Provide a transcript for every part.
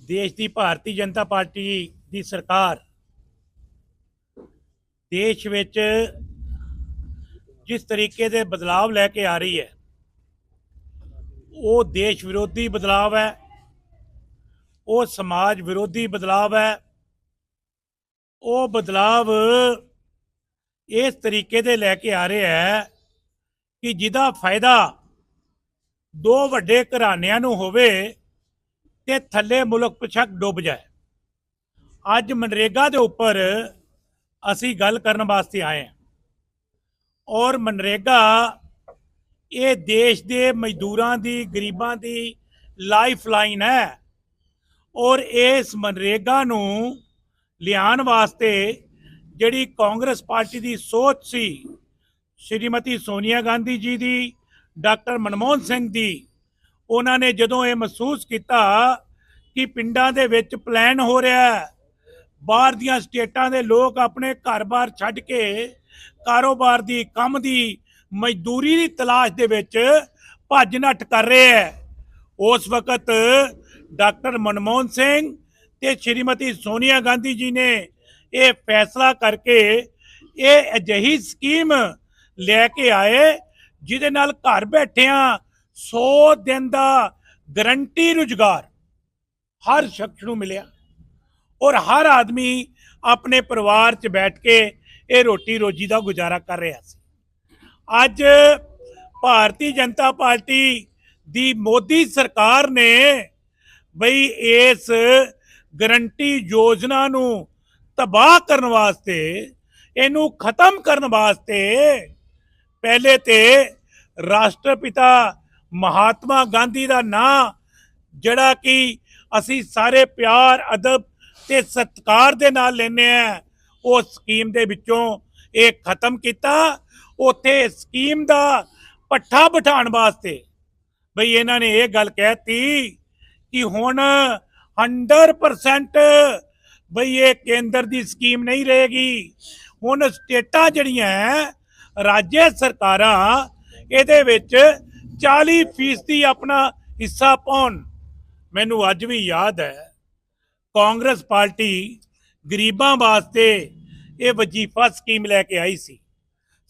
ਦੇਸ਼ ਦੀ ਭਾਰਤੀ ਜਨਤਾ ਪਾਰਟੀ ਦੀ ਸਰਕਾਰ ਦੇਸ਼ ਵਿੱਚ ਜਿਸ ਤਰੀਕੇ ਦੇ ਬਦਲਾਵ ਲੈ ਕੇ ਆ ਰਹੀ ਹੈ, ਉਹ ਦੇਸ਼ ਵਿਰੋਧੀ ਬਦਲਾਵ ਹੈ, ਉਹ ਸਮਾਜ ਵਿਰੋਧੀ ਬਦਲਾਵ ਹੈ, ਉਹ ਬਦਲਾਵ ਇਸ ਤਰੀਕੇ ਦੇ ਲੈ ਕੇ ਆ ਰਿਹਾ ਹੈ ਕਿ ਜਿਹਦਾ ਫਾਇਦਾ ਦੋ ਵੱਡੇ ਘਰਾਣਿਆਂ ਨੂੰ ਹੋਵੇ ਤੇ ਥੱਲੇ ਮੁਲਕ ਪਿਛਕ ਡੁੱਬ ਜਾਏ। ਅੱਜ ਮਨਰੇਗਾ ਦੇ ਉੱਪਰ ਅਸੀਂ ਗੱਲ ਕਰਨ ਵਾਸਤੇ ਆਏ ਹਾਂ। ਔਰ ਮਨਰੇਗਾ ਇਹ ਦੇਸ਼ ਦੇ ਮਜ਼ਦੂਰਾਂ ਦੀ, ਗਰੀਬਾਂ ਦੀ ਲਾਈਫ ਲਾਈਨ ਹੈ। ਔਰ ਇਸ ਮਨਰੇਗਾ ਨੂੰ ਲਿਆਉਣ ਵਾਸਤੇ ਜਿਹੜੀ ਕਾਂਗਰਸ ਪਾਰਟੀ ਦੀ ਸੋਚ ਸੀ, ਸ਼੍ਰੀਮਤੀ ਸੋਨੀਆ ਗਾਂਧੀ ਜੀ ਦੀ, ਡਾਕਟਰ ਮਨਮੋਹਨ ਸਿੰਘ ਦੀ ਉਹਨਾਂ ਨੇ ਜਦੋਂ ਇਹ ਮਹਿਸੂਸ ਕੀਤਾ ਕਿ ਪਿੰਡਾਂ ਦੇ ਵਿੱਚ ਪਲਾਨ ਹੋ ਰਿਹਾ ਹੈ, ਬਾਹਰ ਦੀਆਂ ਸਟੇਟਾਂ ਦੇ ਲੋਕ ਆਪਣੇ ਘਰ-ਬਾਰ ਛੱਡ ਕੇ ਕਾਰੋਬਾਰ ਦੀ, ਕੰਮ ਦੀ ਮਜ਼ਦੂਰੀ ਦੀ ਤਲਾਸ਼ ਦੇ ਵਿੱਚ ਭੱਜ ਨੱਠ ਕਰ ਰਹੇ ਹੈ। ਉਸ ਵਕਤ ਡਾਕਟਰ ਮਨਮੋਹਨ ਸਿੰਘ ਤੇ ਸ਼੍ਰੀਮਤੀ ਸੋਨੀਆ ਗਾਂਧੀ ਜੀ ਨੇ ਇਹ ਫੈਸਲਾ ਕਰਕੇ ਇਹ ਅਜਿਹੀ ਸਕੀਮ ਲੈ ਕੇ ਆਏ, ਜਿਹਦੇ ਨਾਲ ਘਰ ਬੈਠਿਆਂ 100 ਦਿਨ ਦਾ ਗਰੰਟੀ ਰੁਜ਼ਗਾਰ ਹਰ ਸ਼ਖਸ ਨੂੰ ਮਿਲਿਆ ਔਰ ਹਰ ਆਦਮੀ ਆਪਣੇ ਪਰਿਵਾਰ 'ਚ ਬੈਠ ਕੇ ਇਹ ਰੋਟੀ ਰੋਜੀ ਦਾ ਗੁਜ਼ਾਰਾ ਕਰ ਰਿਹਾ ਸੀ। ਅੱਜ ਭਾਰਤੀ ਜਨਤਾ ਪਾਰਟੀ ਦੀ ਮੋਦੀ ਸਰਕਾਰ ਨੇ ਬਈ ਇਸ ਗਰੰਟੀ ਯੋਜਨਾ ਨੂੰ ਤਬਾਹ ਕਰਨ ਵਾਸਤੇ, ਇਹਨੂੰ ਖਤਮ ਕਰਨ ਵਾਸਤੇ ਪਹਿਲੇ ਤੇ ਰਾਸ਼ਟਰਪਿਤਾ ਮਹਾਤਮਾ ਗਾਂਧੀ ਦਾ ਨਾਂ ਜਿਹੜਾ ਕਿ ਅਸੀਂ ਸਾਰੇ ਪਿਆਰ ਅਦਬ ਤੇ ਸਤਿਕਾਰ ਦੇ ਨਾਲ ਲੈਨੇ ਆ ਉਹ ਸਕੀਮ ਦੇ ਵਿੱਚੋਂ ਇਹ ਖਤਮ ਕੀਤਾ। ਉੱਥੇ ਸਕੀਮ ਦਾ ਪੱਠਾ ਬਿਠਾਉਣ ਵਾਸਤੇ ਬਈ ਇਹਨਾਂ ਨੇ ਇਹ ਗੱਲ ਕਹਿਤੀ ਕਿ ਹੁਣ 100% ਬਈ ਇਹ ਕੇਂਦਰ ਦੀ ਸਕੀਮ ਨਹੀਂ ਰਹੇਗੀ। ਹੁਣ ਸਟੇਟਾਂ ਜਿਹੜੀਆਂ ਹੈ, ਰਾਜ ਸਰਕਾਰਾਂ ਇਹਦੇ ਵਿੱਚ 40% ਆਪਣਾ ਹਿੱਸਾ ਪਾਉਣ। ਮੈਨੂੰ ਅੱਜ ਵੀ ਯਾਦ ਹੈ, ਕਾਂਗਰਸ ਪਾਰਟੀ ਗਰੀਬਾਂ ਵਾਸਤੇ ਇਹ ਵਜੀਫਾ ਸਕੀਮ ਲੈ ਕੇ ਆਈ ਸੀ।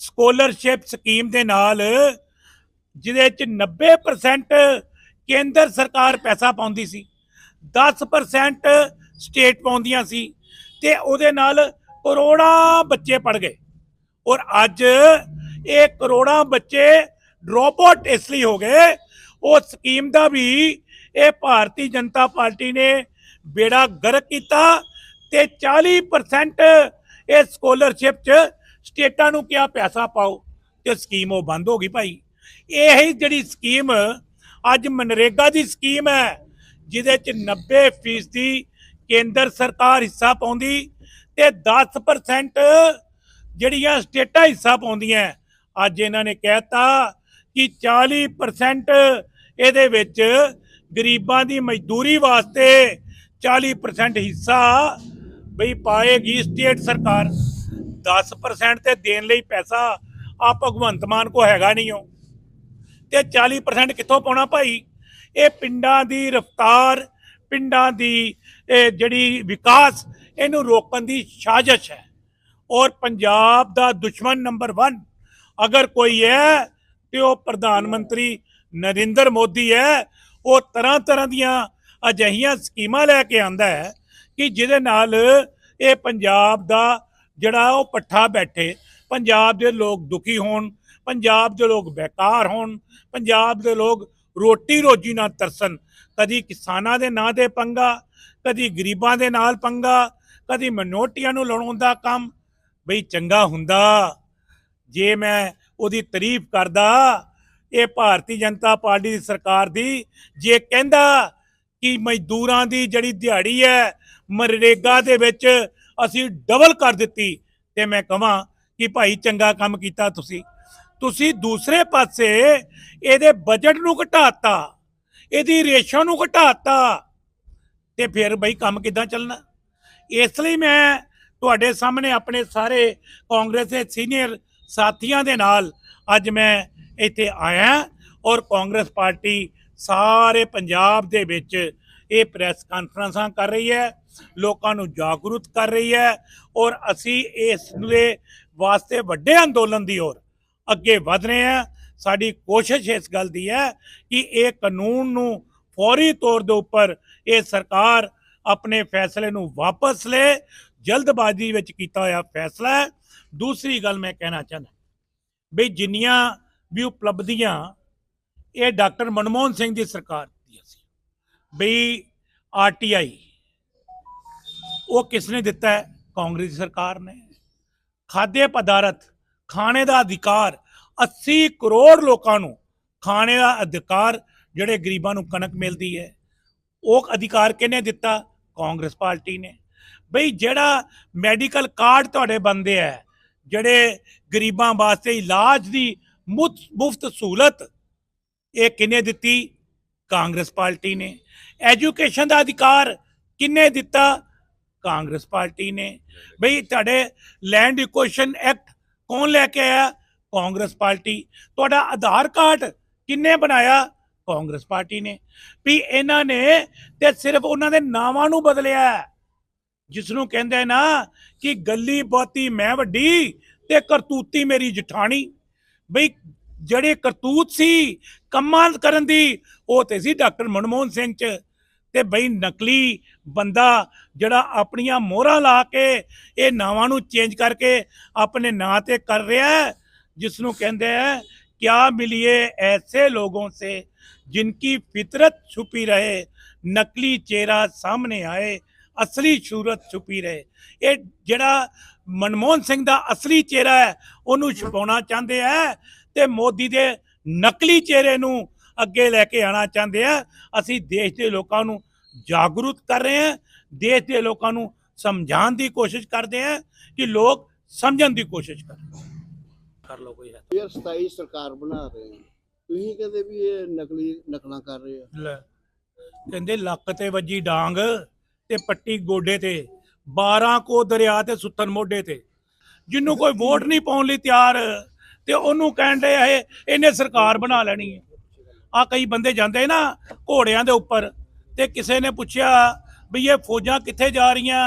ਸਕਾਲਰਸ਼ਿਪ ਸਕੀਮ ਦੇ ਨਾਲ ਜਿਹਦੇ ਚ 90% ਕੇਂਦਰ ਸਰਕਾਰ ਪੈਸਾ ਪਾਉਂਦੀ ਸੀ 10% ਸਟੇਟ ਪਾਉਂਦੀਆਂ ਸੀ ਤੇ ਉਹਦੇ ਨਾਲ ਕਰੋੜਾਂ ਬੱਚੇ ਪੜ ਗਏ। ਔਰ ਅੱਜ ਇਹ ਕਰੋੜਾਂ ਬੱਚੇ ਡ੍ਰੌਪ ਇਸ ਲਈ ਹੋ ਗਏ, ਉਹ ਸਕੀਮ ਦਾ ਵੀ ਇਹ ਭਾਰਤੀ ਜਨਤਾ ਪਾਰਟੀ ਨੇ ਬੇੜਾ ਗਰਕ ਕੀਤਾ ਤੇ 40% ਇਹ ਸਕਾਲਰਸ਼ਿਪ ਚ ਸਟੇਟਾਂ ਨੂੰ ਕਿਹਾ ਪੈਸਾ ਪਾਓ ਤੇ ਸਕੀਮ ਉਹ ਬੰਦ ਹੋ ਗਈ ਭਾਈ। ਇਹ ਹੀ ਜਿਹੜੀ ਸਕੀਮ ਅੱਜ ਮਨਰੇਗਾ ਦੀ ਸਕੀਮ ਹੈ, ਜਿਹਦੇ ਚ 90% ਕੇਂਦਰ ਸਰਕਾਰ ਹਿੱਸਾ ਪਾਉਂਦੀ ਤੇ 10% ਜਿਹੜੀਆਂ ਸਟੇਟਾਂ ਹਿੱਸਾ ਪਾਉਂਦੀਆਂ, ਅੱਜ ਇਹਨਾਂ ਨੇ ਕਹਿਤਾ ਕਿ 40% ਇਹਦੇ ਵਿੱਚ ਗਰੀਬਾਂ ਦੀ ਮਜ਼ਦੂਰੀ ਵਾਸਤੇ 40% ਹਿੱਸਾ ਬਈ ਪਾਏਗੀ ਸਟੇਟ ਸਰਕਾਰ। 10% ਤੇ ਦੇਣ ਲਈ ਪੈਸਾ ਆ ਭਗਵੰਤ ਮਾਨ ਕੋ ਹੈਗਾ ਨਹੀਂ ਉਹ। ਤੇ 40% ਕਿੱਥੋਂ ਪਾਉਣਾ ਭਾਈ? ਇਹ ਪਿੰਡਾਂ ਦੀ ਰਫਤਾਰ, ਪਿੰਡਾਂ ਦੀ ਜਿਹੜੀ ਵਿਕਾਸ, ਇਹਨੂੰ ਰੋਕਣ ਦੀ ਸਾਜ਼ਿਸ਼ ਹੈ। ਔਰ ਪੰਜਾਬ ਦਾ ਦੁਸ਼ਮਣ ਨੰਬਰ 1 ਅਗਰ ਕੋਈ ਹੈ ਤੇ ਉਹ ਪ੍ਰਧਾਨ ਮੰਤਰੀ ਨਰਿੰਦਰ ਮੋਦੀ ਹੈ, ਉਹ ਤਰ੍ਹਾਂ ਤਰ੍ਹਾਂ ਦੀਆਂ ਅਜਿਹੀਆਂ ਸਕੀਮਾਂ ਲੈ ਕੇ ਆਂਦਾ ਹੈ ਕਿ ਜਿਹਦੇ ਨਾਲ ਇਹ ਪੰਜਾਬ ਦਾ ਜਿਹੜਾ ਉਹ ਪੱਠਾ ਬੈਠੇ, ਪੰਜਾਬ ਦੇ ਲੋਕ ਦੁਖੀ ਹੋਣ, ਪੰਜਾਬ ਦੇ ਲੋਕ ਬੇਕਾਰ ਹੋਣ, ਪੰਜਾਬ ਦੇ ਲੋਕ ਰੋਟੀ ਰੋਜੀ ਨਾਲ ਤਰਸਣ, ਕਦੀ ਕਿਸਾਨਾਂ ਦੇ ਨਾਂ ਤੇ ਪੰਗਾ, ਕਦੀ ਗਰੀਬਾਂ ਦੇ ਨਾਲ ਪੰਗਾ, ਕਦੀ ਮਨੋਟੀਆਂ ਨੂੰ ਲੜਾਉਣ ਦਾ ਕੰਮ, ਬਈ ਚੰਗਾ ਹੁੰਦਾ। ਜੇ ਮੈਂ ਉਹਦੀ ਤਾਰੀਫ ਕਰਦਾ। ਇਹ ਭਾਰਤੀ ਜਨਤਾ ਪਾਰਟੀ ਦੀ ਸਰਕਾਰ ਦੀ ਜੇ ਕਹਿੰਦਾ ਕਿ ਮਜ਼ਦੂਰਾਂ ਦੀ ਜਿਹੜੀ ਦਿਹਾੜੀ ਹੈ, ਮਨਰੇਗਾ ਦੇ ਵਿੱਚ ਅਸੀਂ ਡਬਲ ਕਰ ਦਿੱਤੀ, ਤੇ ਮੈਂ ਕਹਾਂ ਕਿ ਭਾਈ ਚੰਗਾ ਕੰਮ ਕੀਤਾ ਤੁਸੀਂ। ਤੁਸੀਂ ਦੂਸਰੇ ਪਾਸੇ ਇਹਦੇ ਬਜਟ ਨੂੰ ਘਟਾਤਾ, ਇਹਦੀ ਰੇਸ਼ਾ ਨੂੰ ਘਟਾਤਾ, ਤੇ ਫਿਰ ਬਈ ਕੰਮ ਕਿੱਦਾਂ ਚੱਲਣਾ? ਇਸ ਲਈ ਮੈਂ ਤੁਹਾਡੇ ਸਾਹਮਣੇ ਆਪਣੇ ਸਾਰੇ ਕਾਂਗਰਸ ਦੇ ਸੀਨੀਅਰ ਸਾਥੀਆਂ ਦੇ ਨਾਲ ਅੱਜ ਮੈਂ ਇੱਥੇ ਆਇਆ ਔਰ ਕਾਂਗਰਸ ਪਾਰਟੀ ਸਾਰੇ ਪੰਜਾਬ ਦੇ ਵਿੱਚ ਇਹ ਪ੍ਰੈਸ ਕਾਨਫਰੰਸਾਂ ਕਰ ਰਹੀ ਹੈ, ਲੋਕਾਂ ਨੂੰ ਜਾਗਰੂਕ ਕਰ ਰਹੀ ਹੈ ਔਰ ਅਸੀਂ ਇਸ ਦੇ ਵਾਸਤੇ ਵੱਡੇ ਅੰਦੋਲਨ ਦੀ ਔਰ ਅੱਗੇ ਵਧ ਰਹੇ ਹਾਂ। ਸਾਡੀ ਕੋਸ਼ਿਸ਼ ਇਸ ਗੱਲ ਦੀ ਹੈ ਕਿ ਇਹ ਕਾਨੂੰਨ ਨੂੰ ਫੌਰੀ ਤੌਰ ਦੇ ਉੱਪਰ ਇਹ ਸਰਕਾਰ ਆਪਣੇ ਫੈਸਲੇ ਨੂੰ ਵਾਪਸ ਲੈ, ਜਲਦਬਾਜ਼ੀ ਵਿੱਚ ਕੀਤਾ ਹੋਇਆ ਫੈਸਲਾ ਹੈ। ਦੂਸਰੀ ਗੱਲ ਮੈਂ ਕਹਿਣਾ ਚਾਹੁੰਦਾ ਵੀ ਜਿੰਨੀਆਂ ਵੀ ਉਪਲਬਧੀਆਂ ਇਹ ਡਾਕਟਰ ਮਨਮੋਹਨ ਸਿੰਘ ਦੀ ਸਰਕਾਰ ਦੀਆਂ ਸੀ। ਵੀ ਆਰਟੀਆਈ ਉਹ ਕਿਸ ਨੇ ਦਿੱਤਾ ਹੈ? ਕਾਂਗਰਸ ਸਰਕਾਰ ਨੇ। ਖਾद्य ਪਦਾਰਥ, ਖਾਣੇ ਦਾ ਅਧਿਕਾਰ 80 ਕਰੋੜ ਲੋਕਾਂ ਨੂੰ ਖਾਣੇ ਦਾ ਅਧਿਕਾਰ ਜਿਹੜੇ ਗਰੀਬਾਂ ਨੂੰ ਕਣਕ ਮਿਲਦੀ ਹੈ, ਉਹ ਅਧਿਕਾਰ ਕਿਹਨੇ ਦਿੱਤਾ? ਕਾਂਗਰਸ ਪਾਰਟੀ ਨੇ। ਬਈ ਜਿਹੜਾ ਮੈਡੀਕਲ ਕਾਰਡ ਤੁਹਾਡੇ ਬੰਦੇ ਹੈ ਜਿਹੜੇ ਗਰੀਬਾਂ ਵਾਸਤੇ ਇਲਾਜ ਦੀ ਮੁਫਤ ਸਹੂਲਤ, ਇਹ ਕਿਹਨੇ ਦਿੱਤੀ? ਕਾਂਗਰਸ ਪਾਰਟੀ ਨੇ। ਐਜੂਕੇਸ਼ਨ ਦਾ ਅਧਿਕਾਰ ਕਿਹਨੇ ਦਿੱਤਾ? ਕਾਂਗਰਸ ਪਾਰਟੀ ਨੇ। ਬਈ, ਤੁਹਾਡੇ ਲੈਂਡ ਇਕੁਏਸ਼ਨ ਐਕਟ ਕੌਣ ਲੈ ਕੇ ਆਇਆ? ਕਾਂਗਰਸ ਪਾਰਟੀ। ਤੁਹਾਡਾ ਆਧਾਰ ਕਾਰਡ ਕਿੰਨੇ ਬਣਾਇਆ? ਕਾਂਗਰਸ ਪਾਰਟੀ ਨੇ। ਵੀ ਇਹਨਾਂ ਨੇ ਤੇ ਸਿਰਫ ਉਹਨਾਂ ਦੇ ਨਾਵਾਂ ਨੂੰ ਬਦਲਿਆ। ਜਿਸ ਨੂੰ ਕਹਿੰਦੇ ਨਾ ਕਿ ਗੱਲੀ ਬਾਤੀ ਮੈਂ ਵੱਡੀ ਤੇ ਕਰਤੂਤੀ ਮੇਰੀ ਜਠਾਣੀ। ਬਈ ਜਿਹੜੇ ਕਰਤੂਤ ਸੀ, ਕੰਮਾਂ ਕਰਨ ਦੀ, ਉਹ ਤੇ ਸੀ ਡਾਕਟਰ ਮਨਮੋਹਨ ਸਿੰਘ ਚ। ਤੇ ਬਈ ਨਕਲੀ ਬੰਦਾ ਜਿਹੜਾ ਆਪਣੀਆਂ ਮੋਹਰਾਂ ਲਾ ਕੇ, ਇਹ ਨਾਵਾਂ ਨੂੰ ਚੇਂਜ ਕਰਕੇ ਆਪਣੇ ਨਾਂ ਤੇ ਕਰ ਰਿਹਾ ਜਿਸ ਨੂੰ ਕਹਿੰਦੇ ਆ, ਕਿਆ ਮਿਲਿਏ ਐਸੇ ਲੋਗੋਂ ਸੇ, ਜਿਨਕੀ ਫਿਤਰਤ ਛੁਪੀ ਰਹੇ, ਨਕਲੀ ਚਿਹਰਾ ਸਾਹਮਣੇ ਆਏ। ਅਸਲੀ ਸੂਰਤ ਛੁਪੀ ਰਹੇ। ਇਹ ਜਿਹੜਾ ਮਨਮੋਹਨ ਸਿੰਘ ਦਾ ਅਸਲੀ ਚਿਹਰਾ ਹੈ ਉਹਨੂੰ ਛੁਪਾਉਣਾ ਚਾਹੁੰਦੇ ਆ ਤੇ ਮੋਦੀ ਦੇ ਨਕਲੀ ਚਿਹਰੇ ਨੂੰ ਅੱਗੇ ਲੈ ਕੇ ਆਣਾ ਚਾਹੁੰਦੇ ਆ। ਅਸੀਂ ਦੇਸ਼ ਦੇ ਲੋਕਾਂ ਨੂੰ ਜਾਗਰੂਕ ਕਰ ਰਹੇ ਹਾਂ ਦੇਸ਼ ਦੇ ਲੋਕਾਂ ਨੂੰ ਸਮਝਾਉਣ ਦੀ ਕੋਸ਼ਿਸ਼ ਕਰਦੇ ਹਾਂ ਕਿ ਲੋਕ ਸਮਝਣ ਦੀ ਕੋਸ਼ਿਸ਼ ਕਰਨ। ਕਰ ਲਓ ਕੋਈ ਹੈ ਯਾਰ 27 ਸਰਕਾਰ ਬਣਾ ਰਹੇ ਆ। ਤੁਸੀਂ ਕਹਿੰਦੇ ਵੀ ਇਹ ਨਕਲੀ ਨਕਲਾਂ ਕਰ ਰਹੇ ਆ। ਲੈ ਕਹਿੰਦੇ ਲੱਕ ਤੇ ਵੱਜੀ ਡਾਂਗ। ਤੇ ਪੱਟੀ ਗੋਡੇ ਤੇ 12 ਕੋ ਦਰਿਆ ਤੇ ਸੁੱਤਨ ਮੋਢੇ ਤੇ। ਜਿਹਨੂੰ ਕੋਈ ਵੋਟ ਨਹੀਂ ਪਾਉਣ ਲਈ ਤਿਆਰ, ਤੇ ਉਹਨੂੰ ਕਹਿੰਦੇ ਇਹ ਇਹਨੇ ਸਰਕਾਰ ਬਣਾ ਲੈਣੀ ਹੈ। ਆ ਕਈ ਬੰਦੇ ਜਾਂਦੇ ਨਾ ਘੋੜਿਆਂ ਦੇ ਉੱਪਰ, ਤੇ ਕਿਸੇ ਨੇ ਪੁੱਛਿਆ ਵੀ ਇਹ ਫੌਜਾਂ ਕਿੱਥੇ ਜਾ ਰਹੀਆਂ?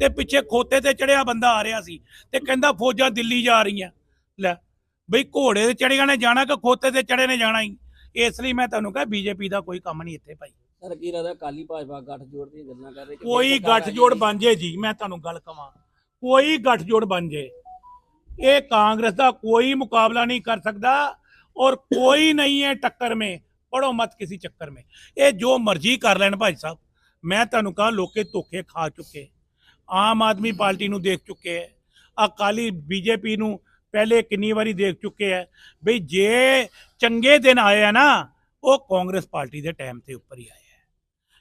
ਤੇ ਪਿੱਛੇ ਖੋਤੇ ਤੇ ਚੜਿਆ ਬੰਦਾ ਆ ਰਿਹਾ ਸੀ, ਤੇ ਕਹਿੰਦਾ ਫੌਜਾਂ ਦਿੱਲੀ ਜਾ ਰਹੀਆਂ। ਲੈ, ਬਈ ਘੋੜੇ ਤੇ ਚੜਿਆ ਨੇ ਜਾਣਾ ਕਿ ਖੋਤੇ ਤੇ ਚੜੇ ਨੇ ਜਾਣਾ ਹੀ ਇਸ ਲਈ ਮੈਂ ਤੁਹਾਨੂੰ ਕਹਾਂ, ਬੀਜੇਪੀ ਦਾ ਕੋਈ ਕੰਮ ਨਹੀਂ ਇੱਥੇ ਭਾਈ। ਸਰ ਕੀ ਲੱਗਦਾ ਕਾਲੀ ਭਾਜਪਾ ਗੱਠਜੋੜ ਦੀਆਂ ਗੱਲਾਂ ਕਰ ਰਹੇ ਕਿ ਕੋਈ ਸਰਕਾਰ ਗੱਠਜੋੜ। ਬਣ ਜੇ ਜੀ ਮੈਂ ਤੁਹਾਨੂੰ ਗੱਲ ਕਵਾਂ। ਕੋਈ ਗੱਠਜੋੜ ਬਣ ਜੇ। ਇਹ ਕਾਂਗਰਸ ਦਾ ਕੋਈ ਮੁਕਾਬਲਾ ਨਹੀਂ ਕਰ ਸਕਦਾ ਔਰ ਕੋਈ ਨਹੀਂ ਹੈ ਟੱਕਰ ਮੇ। ਪੜੋ ਮਤ ਕਿਸੇ ਚੱਕਰ ਮੇ। ਇਹ ਜੋ ਮਰਜ਼ੀ ਕਰ ਲੈਣ ਭਾਈ ਸਾਹਿਬ। ਮੈਂ ਤੁਹਾਨੂੰ ਕਹਾਂ ਲੋਕੇ ਧੋਖੇ ਖਾ ਚੁੱਕੇ। ਆਮ ਆਦਮੀ ਪਾਰਟੀ ਨੂੰ ਦੇਖ ਚੁੱਕੇ ਹੈ। ਅਕਾਲੀ ਬੀਜੇਪੀ ਨੂੰ ਪਹਿਲੇ ਕਿੰਨੀ ਵਾਰੀ ਦੇਖ ਚੁੱਕੇ ਹੈ। ਬਈ ਜੇ ਚੰਗੇ ਦਿਨ ਆਏ ਆ ਨਾ ਉਹ ਕਾਂਗਰਸ ਪਾਰਟੀ ਦੇ ਟਾਈਮ ਤੇ ਉੱਪਰ ਹੀ ਆਏ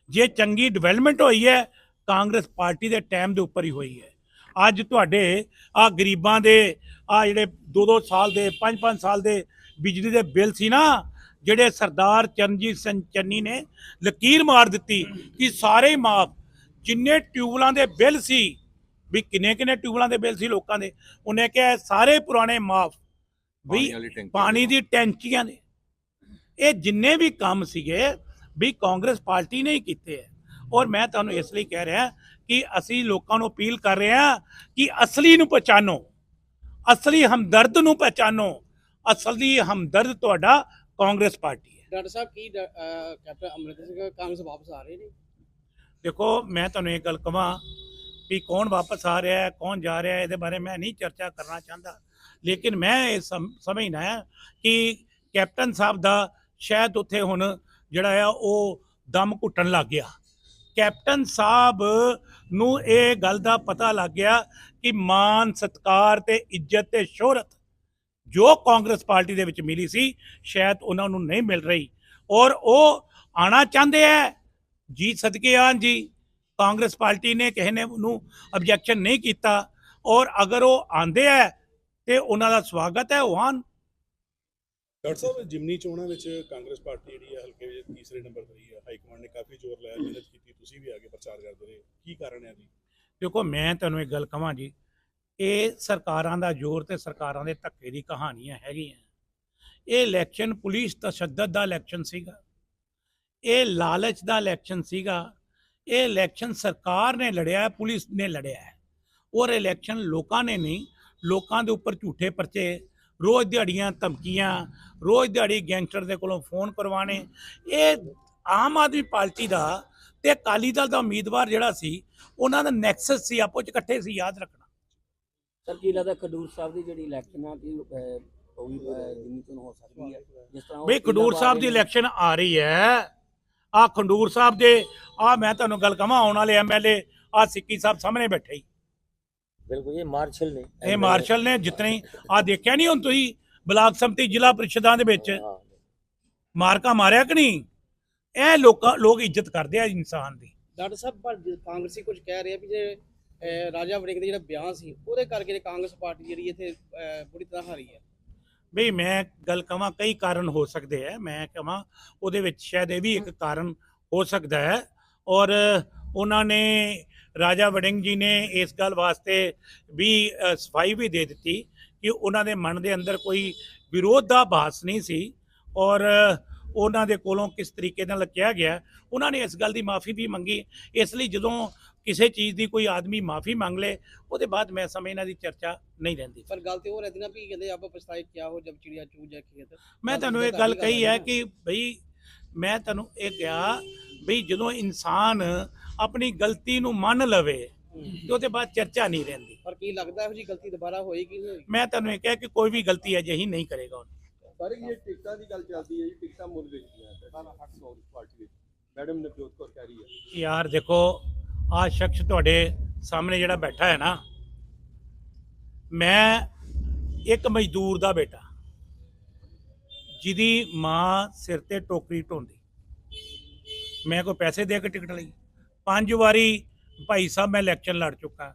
ਜੇ ਚੰਗੀ ਡਿਵੈਲਪਮੈਂਟ ਹੋਈ ਹੈ ਕਾਂਗਰਸ ਪਾਰਟੀ ਦੇ ਟਾਈਮ ਦੇ ਉੱਪਰ ਹੀ ਹੋਈ ਹੈ। ਅੱਜ ਤੁਹਾਡੇ ਆ ਗਰੀਬਾਂ ਦੇ ਆ ਜਿਹੜੇ 2-2 ਸਾਲ ਦੇ 5-5 ਸਾਲ ਦੇ ਬਿਜਲੀ ਦੇ ਬਿੱਲ ਸੀ ਨਾ ਜਿਹੜੇ ਸਰਦਾਰ ਚਰਨਜੀਤ ਸਿੰਘ ਚੰਨੀ ਨੇ ਲਕੀਰ ਮਾਰ ਦਿੱਤੀ ਕਿ ਸਾਰੇ ਮਾਫ। ਜਿੰਨੇ ਟਿਊਬਲਾਂ ਦੇ ਬਿੱਲ ਸੀ ਵੀ ਕਿੰਨੇ ਕਿੰਨੇ ਟਿਊਬਲਾਂ ਦੇ ਬਿੱਲ ਸੀ ਲੋਕਾਂ ਦੇ ਉਹਨੇ ਕਿਹਾ ਸਾਰੇ ਪੁਰਾਣੇ ਮਾਫ। ਵੀ ਪਾਣੀ ਦੀ ਟੈਂਕੀਆਂ ਨੇ। ਇਹ ਜਿੰਨੇ ਵੀ ਕੰਮ ਸੀਗੇ ਵੀ ਕਾਂਗਰਸ ਪਾਰਟੀ ਨੇ ਹੀ ਕੀਤੇ ਹੈ ਔਰ ਮੈਂ ਤੁਹਾਨੂੰ ਇਸ ਲਈ ਕਹਿ ਰਿਹਾ ਕਿ ਅਸੀਂ ਲੋਕਾਂ ਨੂੰ ਅਪੀਲ ਕਰ ਰਹੇ ਹਾਂ ਕਿ ਅਸਲੀ ਨੂੰ ਪਛਾਣੋ ਅਸਲੀ ਹਮਦਰਦ ਨੂੰ ਪਛਾਣੋ ਅਸਲੀ ਹਮਦਰਦ ਤੁਹਾਡਾ ਕਾਂਗਰਸ ਪਾਰਟੀ ਹੈ। ਡਾਕਟਰ ਸਾਹਿਬ ਕੀ ਕੈਪਟਨ ਅਮਰਿੰਦਰ ਸਿੰਘ ਕਾਂਗਰਸ ਵਾਪਸ ਆ ਰਹੇ ਨੇ? ਦੇਖੋ ਮੈਂ ਤੁਹਾਨੂੰ ਇਹ ਗੱਲ ਕਵਾਂ ਵੀ ਕੌਣ ਵਾਪਸ ਆ ਰਿਹਾ ਹੈ ਕੌਣ ਜਾ ਰਿਹਾ ਹੈ ਇਹਦੇ ਬਾਰੇ ਮੈਂ ਨਹੀਂ ਚਰਚਾ ਕਰਨਾ ਚਾਹੁੰਦਾ। ਲੇਕਿਨ ਮੈਂ ਇਹ ਸਮ- ਸਮਝਦਾ ਹਾਂ ਕਿ ਕੈਪਟਨ ਸਾਹਿਬ ਦਾ ਸ਼ਾਇਦ ਉੱਥੇ ਹੁਣ ਜਿਹੜਾ ਆ, ਉਹ ਦਮ ਘੁੱਟਣ ਲੱਗ ਗਿਆ। ਕੈਪਟਨ ਸਾਹਿਬ ਨੂੰ ਇਹ ਗੱਲ ਦਾ ਪਤਾ ਲੱਗ ਗਿਆ ਕਿ ਮਾਨ, ਸਤਕਾਰ ਤੇ ਇੱਜ਼ਤ ਤੇ ਸ਼ੋਹਰਤ ਜੋ ਕਾਂਗਰਸ ਪਾਰਟੀ ਦੇ ਵਿੱਚ ਮਿਲੀ ਸੀ, ਸ਼ਾਇਦ ਉਹਨਾਂ ਨੂੰ ਨਹੀਂ ਮਿਲ ਰਹੀ। ਔਰ ਉਹ ਆਣਾ ਚਾਹੁੰਦੇ ਹੈ ਜੀ ਸਦਕੇ ਆਣ ਜੀ, ਕਾਂਗਰਸ ਪਾਰਟੀ ਨੇ ਕਿਸੇ ਨੇ ਉਹਨੂੰ ਆਬਜੈਕਸ਼ਨ ਨਹੀਂ ਕੀਤਾ। ਔਰ ਅਗਰ ਉਹ ਆਂਦੇ ਹੈ ਤੇ ਉਹਨਾਂ ਦਾ ਸਵਾਗਤ ਹੈ, ਉਹ ਆਉਣ। ਡਾਕਟਰ ਸਾਹਿਬ, ਜਿਮਨੀ ਚੋਣਾਂ ਵਿੱਚ ਕਾਂਗਰਸ ਪਾਰਟੀ ਜਿਹੜੀ ਹੈ ਹਲਕੇ ਵਿੱਚ ਤੀਸਰੇ ਨੰਬਰ ਤੇ ਰਹੀ ਹੈ ਹਾਈ ਕਮਾਂਡ ਨੇ ਕਾਫੀ ਜ਼ੋਰ ਲਾਇਆ, ਮਿਹਨਤ ਕੀਤੀ, ਤੁਸੀਂ ਵੀ ਆਗੇ ਪ੍ਰਚਾਰ ਕਰਦੇ ਰਹੇ। ਕੀ ਕਾਰਨ ਹੈ ਜੀ? ਦੇਖੋ, ਮੈਂ ਤੁਹਾਨੂੰ ਇੱਕ ਗੱਲ ਕਹਾਂ ਜੀ, ਇਹ ਸਰਕਾਰਾਂ ਦਾ ਜ਼ੋਰ ਤੇ ਸਰਕਾਰਾਂ ਦੇ ਧੱਕੇ ਦੀ ਕਹਾਣੀਆਂ ਹੈਗੀਆਂ। ਇਹ ਇਲੈਕਸ਼ਨ ਪੁਲਿਸ ਤਸ਼ੱਦਦ ਦਾ ਇਲੈਕਸ਼ਨ ਸੀਗਾ। ਇਹ ਲਾਲਚ ਦਾ ਇਲੈਕਸ਼ਨ ਸੀਗਾ। ਇਹ ਇਲੈਕਸ਼ਨ ਸਰਕਾਰ ਨੇ ਲੜਿਆ, ਪੁਲਿਸ ਨੇ ਲੜਿਆ। ਔਰ ਇਲੈਕਸ਼ਨ ਲੋਕਾਂ ਨੇ ਨਹੀਂ, ਲੋਕਾਂ ਦੇ ਉੱਪਰ ਝੂਠੇ ਪਰਚੇ ਰੋਜ਼ ਦਿਹਾੜੀਆਂ ਧਮਕੀਆਂ ਰੋਜ਼ ਦਿਹਾੜੀ ਗੈਂਗਸਟਰ ਦੇ ਕੋਲੋਂ ਫੋਨ ਕਰਵਾਣੇ ਇਹ ਆਮ ਆਦਮੀ ਪਾਰਟੀ ਦਾ ਤੇ ਅਕਾਲੀ ਦਲ ਦਾ ਉਮੀਦਵਾਰ ਜਿਹੜਾ ਸੀ ਉਹਨਾਂ ਦਾ ਨੈਕਸਸ ਸੀ ਆਪੋ ਚ ਇਕੱਠੇ ਸੀ ਯਾਦ ਰੱਖਣਾ। ਸਰ ਕੀ ਲੱਗਦਾ ਖਡੂਰ ਸਾਹਿਬ ਦੀ ਜਿਹੜੀ ਇਲੈਕਸ਼ਨ ਆ ਕਿ ਉਹ ਵੀ ਜਿੰਨੀ ਚੋਣ ਹੋ ਸਕਦੀ ਹੈ ਜਿਸ ਤਰ੍ਹਾਂ ਬਈ ਖਡੂਰ ਸਾਹਿਬ ਦੀ ਇਲੈਕਸ਼ਨ ਆ ਰਹੀ ਹੈ। ਆ ਖਡੂਰ ਸਾਹਿਬ ਦੇ ਆ ਮੈਂ ਤੁਹਾਨੂੰ ਗੱਲ ਕਹਾਂ ਆਉਣ ਵਾਲੇ ਐਮਐਲਏ ਆ ਸਿੱਕੀ ਸਾਹਿਬ ਸਾਹਮਣੇ ਬੈਠੇ ਹੀ। ਬਿਲਕੁਲ ਇਹ ਮਾਰਸ਼ਲ ਨੇ। ਇਹ ਮਾਰਸ਼ਲ ਨੇ ਜਿਤਨੇ ਆ ਦੇਖਿਆ ਨਹੀਂ ਹੁਣ ਤੁਸੀਂ? ਬਲਾਕ ਸੰਮਤੀ ਜ਼ਿਲ੍ਹਾ ਪ੍ਰੀਸ਼ਦਾਂ ਦੇ ਵਿੱਚ। ਮਾਰਕਾ ਮਾਰਿਆ ਕਿ ਨਹੀਂ? ਇਹ ਲੋਕਾਂ ਲੋਕ ਇੱਜ਼ਤ ਕਰਦੇ ਆ ਇਨਸਾਨ ਦੀ। ਡਾਕਟਰ ਸਾਹਿਬ ਪਰ ਕਾਂਗਰਸੀ ਕੁਝ ਕਹਿ ਰਹੇ ਆ ਵੀ ਜੇ ਰਾਜਾ ਵੜਿੰਗ ਦਾ ਜਿਹੜਾ ਬਿਆਨ ਸੀ ਉਹਦੇ ਕਰਕੇ ਜੇ ਕਾਂਗਰਸ ਪਾਰਟੀ ਜਿਹੜੀ ਇੱਥੇ ਬੁਰੀ ਤਰ੍ਹਾਂ ਹਾਰੀ ਹੈ। ਬਈ ਮੈਂ ਗੱਲ ਕਵਾਂ ਕਈ ਕਾਰਨ ਹੋ ਸਕਦੇ ਹੈ ਮੈਂ ਕਵਾਂ ਉਹਦੇ ਵਿੱਚ ਸ਼ਾਇਦ ਇਹ ਵੀ ਇੱਕ ਕਾਰਨ ਹੋ ਸਕਦਾ ਹੈ। ਔਰ ਉਹਨਾਂ ਨੇ ਰਾਜਾ ਵੜਿੰਗ ਜੀ ਨੇ ਇਸ ਗੱਲ ਵਾਸਤੇ ਵੀ ਸਫ਼ਾਈ ਵੀ ਦੇ ਦਿੱਤੀ ਕਿ ਉਹਨਾਂ ਦੇ ਮਨ ਦੇ ਅੰਦਰ ਕੋਈ ਵਿਰੋਧ ਦਾ ਭਾਸ ਨਹੀਂ ਸੀ ਔਰ ਉਹਨਾਂ ਦੇ ਕੋਲੋਂ ਕਿਸ ਤਰੀਕੇ ਨਾਲ ਕਿਹਾ ਗਿਆ। ਉਹਨਾਂ ਨੇ ਇਸ ਗੱਲ ਦੀ ਮਾਫੀ ਵੀ ਮੰਗੀ। ਇਸ ਲਈ ਜਦੋਂ ਕਿਸੇ ਚੀਜ਼ ਦੀ ਕੋਈ ਆਦਮੀ ਮਾਫੀ ਮੰਗ ਲੇ ਉਹਦੇ ਬਾਅਦ ਮੈਂ ਸਮੇਂ ਇਹਨਾਂ ਦੀ ਚਰਚਾ ਨਹੀਂ ਰਹਿੰਦੀ। ਪਰ ਗੱਲ ਤੇ ਉਹ ਰਹਿੰਦੀ ਨਾ ਵੀ ਕਹਿੰਦੇ ਆਪ ਪਛਤਾਏ ਕਿਆ ਹੋ ਜਬ ਚਿੜੀਆ ਚੂ ਜਾ ਖੇਤ ਮੈਂ ਤੁਹਾਨੂੰ ਇਹ ਗੱਲ ਕਹੀ ਹੈ ਕਿ ਭਈ ਮੈਂ ਤੁਹਾਨੂੰ ਇਹ ਕਿਹਾ ਵੀ ਜਦੋਂ ਇਨਸਾਨ ਆਪਣੀ ਗਲਤੀ ਨੂੰ ਮੰਨ ਲਵੇ ਤੇ ਉਹਦੇ ਬਾਅਦ ਚਰਚਾ ਨਹੀਂ ਰਹਿੰਦੀ। ਪਰ ਕੀ ਲੱਗਦਾ ਇਹੋ ਜੀ ਗਲਤੀ ਦੁਬਾਰਾ ਹੋਏਗੀ ਕਿ ਨਹੀਂ? ਹੋਏਗੀ ਮੈਂ ਤੁਹਾਨੂੰ ਇਹ ਕਿਹਾ ਕਿ ਕੋਈ ਵੀ ਗਲਤੀ ਅਜਿਹੀ ਨਹੀਂ ਕਰੇਗਾ ਹੁਣ ਪਰ ਇਹ ਟਿਕਟਾਂ ਦੀ ਗੱਲ ਚੱਲਦੀ ਹੈ ਜੀ ਟਿਕਟਾਂ ਮੁੱਲ ਵੇਚਦੀਆਂ ਕਾਂਗਰਸ ਪਾਰਟੀ ਵਿੱਚ। ਮੈਡਮ ਨਵਜੋਤ ਕੌਰ ਕਹਿ ਰਹੀ ਹੈ। ਯਾਰ ਦੇਖੋ ਆ ਸ਼ਖਸ ਤੁਹਾਡੇ ਸਾਹਮਣੇ ਜਿਹੜਾ ਬੈਠਾ ਹੈ ਨਾ ਮੈਂ ਇੱਕ ਮਜ਼ਦੂਰ ਦਾ ਬੇਟਾ ਜਿਹਦੀ ਮਾਂ ਸਿਰ ਤੇ ਟੋਕਰੀ ਢੋਂਦੀ। ਮੈਂ ਕੋਈ ਪੈਸੇ ਦੇ ਕੇ ਟਿਕਟ ਲਈ? ਪੰਜ ਵਾਰੀ ਭਾਈ ਸਾਹਿਬ ਮੈਂ ਇਲੈਕਸ਼ਨ ਲੜ ਚੁੱਕਾ।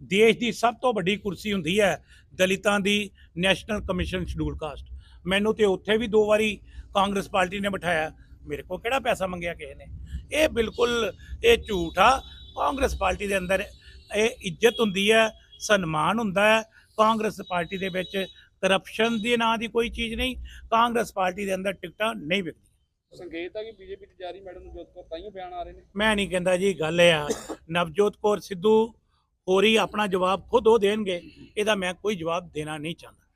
ਦੇਸ਼ ਦੀ ਸਭ ਤੋਂ ਵੱਡੀ ਕੁਰਸੀ ਹੁੰਦੀ ਹੈ ਦਲਿਤਾਂ ਦੀ ਨੈਸ਼ਨਲ ਕਮਿਸ਼ਨ ਸ਼ਡਿਊਲ ਕਾਸਟ ਮੈਨੂੰ ਤੇ ਉੱਥੇ ਵੀ ਦੋ ਵਾਰੀ ਕਾਂਗਰਸ ਪਾਰਟੀ ਨੇ ਬਿਠਾਇਆ। ਮੇਰੇ ਕੋਲ ਕਿਹੜਾ ਪੈਸਾ ਮੰਗਿਆ ਕਿਸੇ ਨੇ? ਇਹ ਬਿਲਕੁਲ ਇਹ ਝੂਠ ਆ। ਕਾਂਗਰਸ ਪਾਰਟੀ ਦੇ ਅੰਦਰ ਇਹ ਇੱਜ਼ਤ ਹੁੰਦੀ ਹੈ, ਸਨਮਾਨ ਹੁੰਦਾ ਹੈ। ਕਾਂਗਰਸ ਪਾਰਟੀ ਦੇ ਵਿੱਚ ਕਰਪਸ਼ਨ ਦੇ ਨਾਂ ਦੀ ਕੋਈ ਚੀਜ਼ ਨਹੀਂ। ਕਾਂਗਰਸ ਪਾਰਟੀ ਦੇ ਅੰਦਰ ਟਿਕਟਾਂ ਨਹੀਂ ਵਿਕਦੀਆਂ। ਸੰਕੇਤ ਆ ਕਿ ਬੀਜੇਪੀ ਦੀ ਜਾਰੀ ਮੈਡਮ ਨਵਜੋਤ ਕੌਰ ਤਾਈਓ ਬਿਆਨ ਆ ਰਹੇ ਨੇ। ਮੈਂ ਨਹੀਂ ਕਹਿੰਦਾ ਜੀ, ਗੱਲ ਇਹ ਆ, ਨਵਜੋਤ ਕੌਰ ਸਿੱਧੂ ਹੋਰੀ ਆਪਣਾ ਜਵਾਬ ਖੁਦ ਉਹ ਦੇਣਗੇ, ਇਹਦਾ ਮੈਂ ਕੋਈ ਜਵਾਬ ਦੇਣਾ ਨਹੀਂ ਚਾਹੁੰਦਾ।